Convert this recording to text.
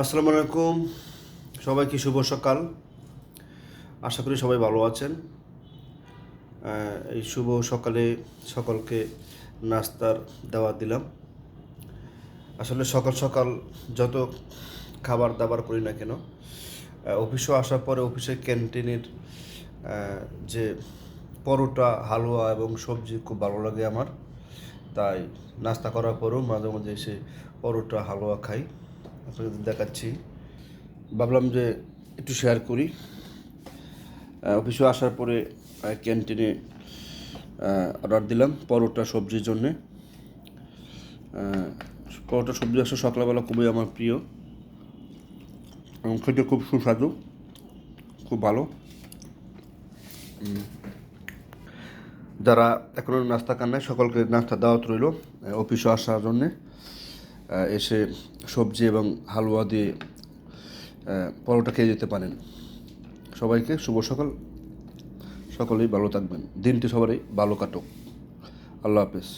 আসসালামু আলাইকুম। সবাইকে শুভ সকাল। আশা করি সবাই ভালো আছেন। এই শুভ সকালে সকলকে নাস্তার দেওয়া দিলাম। আসলে সকাল সকাল যত খাবার দাবার করি না কেন অফিসে আসার পরে অফিসের ক্যান্টিনের যে পরোটা, হালুয়া এবং সবজি খুব ভালো লাগে আমার। তাই নাস্তা করার পরেও মাঝে মাঝে এসে পরোটা, হালুয়া খাই। আপনাদের দেখাচ্ছি। ভাবলাম যে একটু শেয়ার করি। অফিসে আসার পরে ক্যান্টিনে অর্ডার দিলাম পরোটা সবজির জন্যে। পরোটা সবজি আসলে সকালবেলা খুবই আমার প্রিয়। এবং খেতে খুব সুস্বাদু, খুব ভালো। যারা এখনও নাস্তা খান নাই, সকলকে নাস্তা দাওয়াত রইল অফিসে আসার জন্যে। এসে সবজি এবং হালুয়া দিয়ে পরোটা খেয়ে যেতে পারেন। সবাইকে শুভ সকাল। সকলেই ভালো থাকবেন। দিনটি সবারই ভালো কাটুক। আল্লাহ হাফেজ।